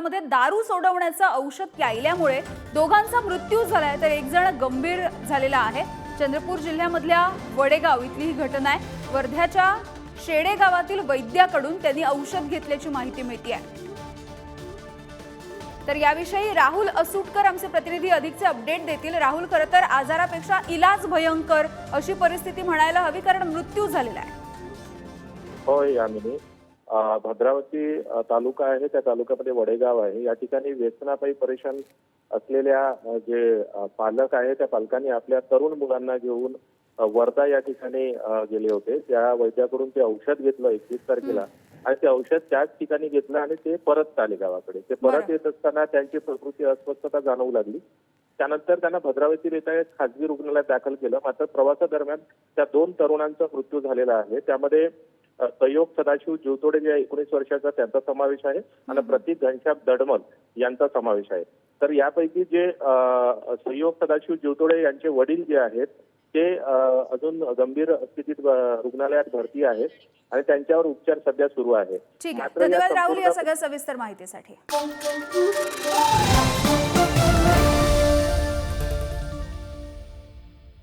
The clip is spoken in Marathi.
शहरामध्ये दारू सोडवण्याचं औषध प्यायल्यामुळे दोघांचा मृत्यू झालाय तर एक जण गंभीर झालेला आहे. चंद्रपूर जिल्ह्यामधल्या वडेगाव इथली ही घटना आहे. वर्ध्याच्या शेडे गावातील वैद्याकडून त्यांनी औषध घेतल्याची माहिती मिळते आहे तर याविषयी राहुल असुटकर आमचे प्रतिनिधी अधिकचे अपडेट देतील. राहुल खरं तर आजारापेक्षा इलाज भयंकर अशी परिस्थिती म्हणायला हवी कारण मृत्यू झालेला आहे. होय यामिनी. भद्रावती तालुका आहे त्या तालुक्यामध्ये वडेगाव आहे. या ठिकाणी व्यसनापायी परेशान असलेल्या जे पालक आहे त्या पालकांनी आपल्या तरुण मुलांना घेऊन वर्धा या ठिकाणी गेले होते. त्या वैद्याकडून ते औषध घेतलं एकवीस तारखेला. आणि ते औषध त्याच ठिकाणी घेतलं आणि ते परत आले गावाकडे. ते परत. येत असताना त्यांची प्रकृती अस्वस्थता जाणवू लागली. त्यानंतर त्यांना भद्रावती येथे एक खासगी रुग्णालयात दाखल केलं. मात्र प्रवासादरम्यान त्या दोन तरुणांचा मृत्यू झालेला आहे. त्यामध्ये अ, संयोग सदाशिव जीवतोडे जे एकोणीस वर्षाचा त्यांचा समावेश आहे आणि प्रतीक घनश्याम दडमल यांचा समावेश आहे. तर यापैकी जे अ, संयोग सदाशिव जीवतोडे यांचे वडील जे आहेत ते अजून गंभीर स्थितीत रुग्णालयात भरती आहेत आणि त्यांच्यावर उपचार सध्या सुरू आहे. धन्यवाद राहुल या सगळ्या सविस्तर माहितीसाठी.